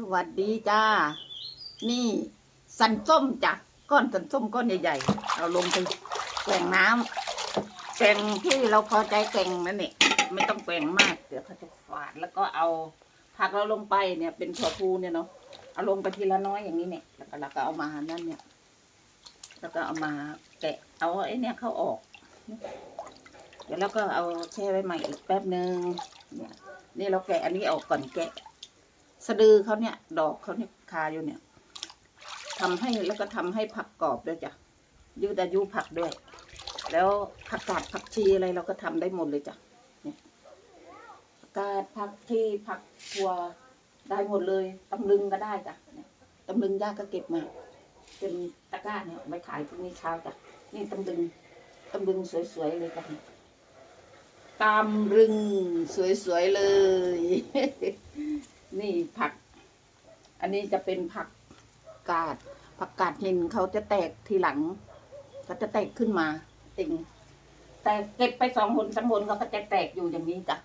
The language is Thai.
สวัสดีจ้า นี่สันส้มจ้ะก้อนสันส้มก้อนใหญ่ๆเอาลงไปแกว่งน้ำแกว่งที่เราพอใจแกว่งนั่นนี่ไม่ต้องแกว่งมากเดี๋ยวเขาจะฝาดแล้วก็เอาผักเราลงไปเนี่ย เป็นถั่วพูเนี่ยเนาะเอาลงไปทีละน้อยอย่างนี้เนี่ย แล้วก็เราก็เอามานั่นเนี่ย แล้วก็เอามาแกะเอาไอ้เนี่ยเข้าออก เดี๋ยวเราก็เอาแช่ไว้ใหม่อีกแป๊บหนึ่งเนี่ยนี่เราแกะอันนี้ออกก่อนแกะ สะดือเขาเนี่ย ดอกเขาเนี่ยคาอยู่เนี่ยทำให้แล้วก็ทำให้ผักกรอบด้วยจ้ะยืดอายุผักด้วย แล้วผักกาดผักชีอะไรเราก็ทำได้หมดเลยจ้ะเนี่ยผักกาดผักชีผักถั่วได้หมดเลยตำลึงก็ได้จ้ะเนี่ยตำลึงย่าก็เก็บมาเป็นตะกร้าเนี่ยไปขายพรุ่งนี้เช้าจ้ะนี่ตำลึงตำลึงสวยๆเลยจ้ะตำลึงสวยๆเลย นี่ผัก อันนี้จะเป็นผักกาด ผักกาดหินเขาจะแตกทีหลังเขาจะแตกขึ้นมาติงแต่เก็บไปสองหนสามหนเขาก็จะแตกอยู่อย่างนี้จ้ะ